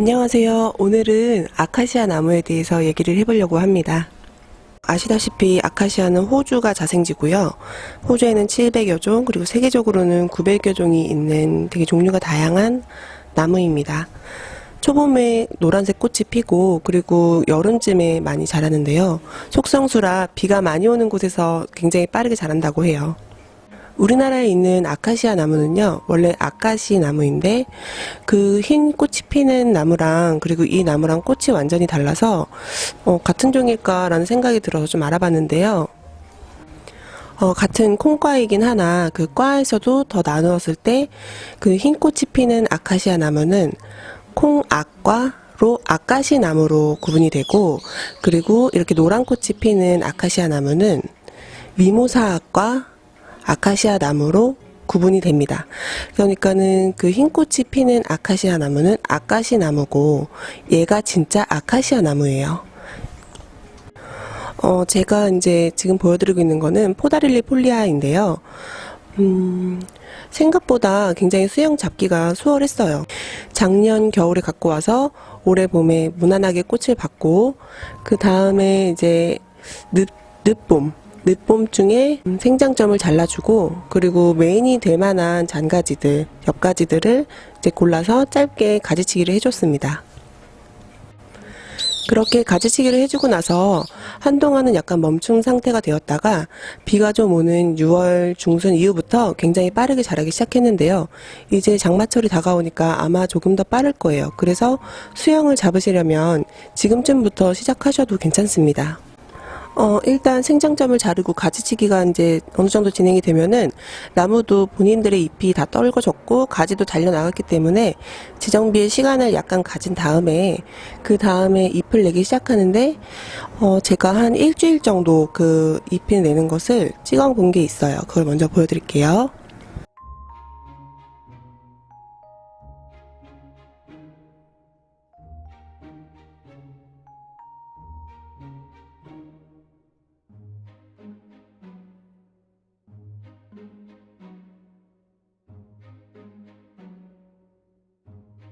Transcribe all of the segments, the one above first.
안녕하세요. 오늘은 아카시아 나무에 대해서 얘기를 해보려고 합니다. 아시다시피 아카시아는 호주가 자생지고요. 호주에는 700여 종, 그리고 세계적으로는 900여 종이 있는 되게 종류가 다양한 나무입니다. 초봄에 노란색 꽃이 피고 그리고 여름쯤에 많이 자라는데요. 속성수라 비가 많이 오는 곳에서 굉장히 빠르게 자란다고 해요. 우리나라에 있는 아카시아 나무는요, 원래 아카시 나무인데, 그 흰 꽃이 피는 나무랑, 그리고 이 나무랑 꽃이 완전히 달라서, 어, 같은 종일까라는 생각이 들어서 좀 알아봤는데요. 어, 같은 콩과이긴 하나, 그 과에서도 더 나누었을 때, 그 흰 꽃이 피는 아카시아 나무는 콩악과 로 아카시 나무로 구분이 되고, 그리고 이렇게 노란 꽃이 피는 아카시아 나무는 미모사학과 아카시아 나무로 구분이 됩니다. 그러니까는 그 흰 꽃이 피는 아카시아 나무는 아카시 나무고 얘가 진짜 아카시아 나무예요. 어, 제가 이제 지금 보여드리고 있는 거는 포다릴리 폴리아인데요. 음, 생각보다 굉장히 수영 잡기가 수월했어요. 작년 겨울에 갖고 와서 올해 봄에 무난하게 꽃을 받고 그 다음에 이제 늦, 늦봄 늦봄 중에 음, 생장점을 잘라주고 그리고 메인이 될 만한 잔가지들 옆가지들을 이제 골라서 짧게 가지치기를 해줬습니다. 그렇게 가지치기를 해주고 나서 한동안은 약간 멈춘 상태가 되었다가 비가 좀 오는 6월 중순 이후부터 굉장히 빠르게 자라기 시작했는데요. 이제 장마철이 다가오니까 아마 조금 더 빠를 거예요. 그래서 수영을 잡으시려면 지금쯤부터 시작하셔도 괜찮습니다. 어, 일단 생장점을 자르고 가지치기가 이제 어느 정도 진행이 되면은 나무도 본인들의 잎이 다 떨궈졌고 가지도 달려 나갔기 때문에 재정비의 시간을 약간 가진 다음에 그 다음에 잎을 내기 시작하는데 어, 제가 한 일주일 정도 그 잎을 내는 것을 찍어 본 게 있어요. 그걸 먼저 보여드릴게요.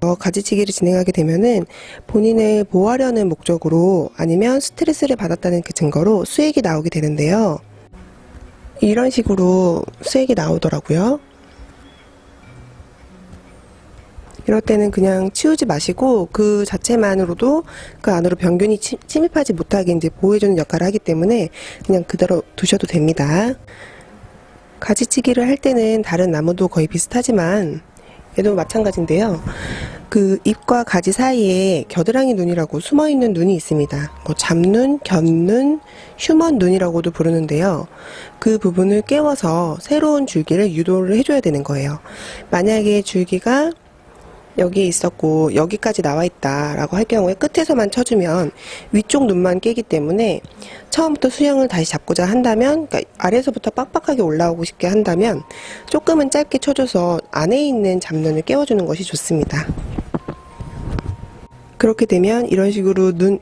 어, 가지치기를 진행하게 되면은 본인을 보호하려는 목적으로 아니면 스트레스를 받았다는 그 증거로 수액이 나오게 되는데요. 이런 식으로 수액이 나오더라고요. 이럴 때는 그냥 치우지 마시고 그 자체만으로도 그 안으로 병균이 침- 침입하지 못하게 이제 보호해주는 역할을 하기 때문에 그냥 그대로 두셔도 됩니다. 가지치기를 할 때는 다른 나무도 거의 비슷하지만 얘도 마찬가지인데요. 그 잎과 가지 사이에 겨드랑이 눈이라고 숨어 있는 눈이 있습니다. 뭐 잡눈, 겹눈, 휴먼 눈이라고도 부르는데요. 그 부분을 깨워서 새로운 줄기를 유도를 해줘야 되는 거예요. 만약에 줄기가 여기에 있었고 여기까지 나와 있다라고 할 경우에 끝에서만 쳐주면 위쪽 눈만 깨기 때문에 처음부터 수영을 다시 잡고자 한다면 그러니까 아래에서부터 빡빡하게 올라오고 싶게 한다면 조금은 짧게 쳐줘서 안에 있는 잡눈을 깨워주는 것이 좋습니다. 그렇게 되면 이런 식으로 눈,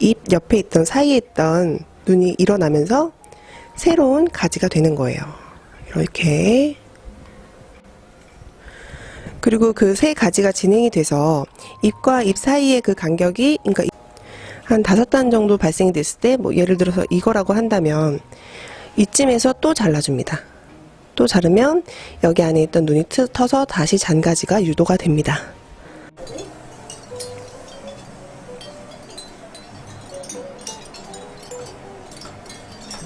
입 옆에 있던 사이에 있던 눈이 일어나면서 새로운 가지가 되는 거예요. 이렇게 그리고 그 세 가지가 진행이 돼서 잎과 잎 사이의 그 간격이 그러니까 한 다섯 단 정도 발생이 됐을 때 뭐 예를 들어서 이거라고 한다면 이쯤에서 또 잘라줍니다. 또 자르면 여기 안에 있던 눈이 트- 터서 다시 잔가지가 유도가 됩니다.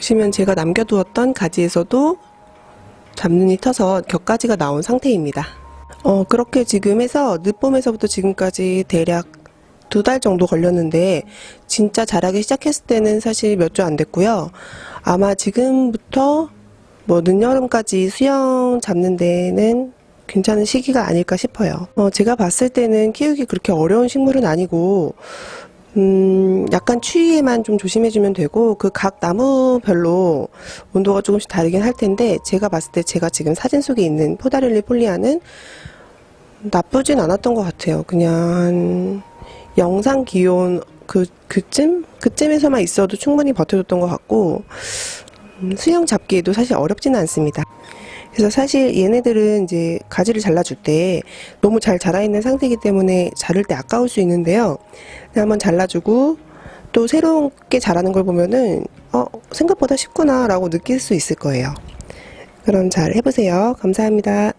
보시면 제가 남겨두었던 가지에서도 잡눈이 터서 격가지가 나온 상태입니다. 어, 그렇게 지금 해서 늦봄에서부터 지금까지 대략 두 달 정도 걸렸는데 진짜 자라기 시작했을 때는 사실 몇 주 안 됐고요. 아마 지금부터 뭐 늦여름까지 수영 잡는 데는 괜찮은 시기가 아닐까 싶어요. 어, 제가 봤을 때는 키우기 그렇게 어려운 식물은 아니고 음, 약간 추위에만 좀 조심해주면 되고, 그 각 나무별로 온도가 조금씩 다르긴 할 텐데, 제가 봤을 때 제가 지금 사진 속에 있는 포다렐리 폴리아는 나쁘진 않았던 것 같아요. 그냥 한 영상 기온 그, 그쯤? 그쯤에서만 있어도 충분히 버텨줬던 것 같고, 음, 수영 잡기에도 사실 어렵지는 않습니다. 그래서 사실 얘네들은 이제 가지를 잘라줄 때 너무 잘 자라있는 상태이기 때문에 자를 때 아까울 수 있는데요. 한번 잘라주고 또 새롭게 자라는 걸 보면은 어, 생각보다 쉽구나 라고 느낄 수 있을 거예요. 그럼 잘 해보세요. 감사합니다.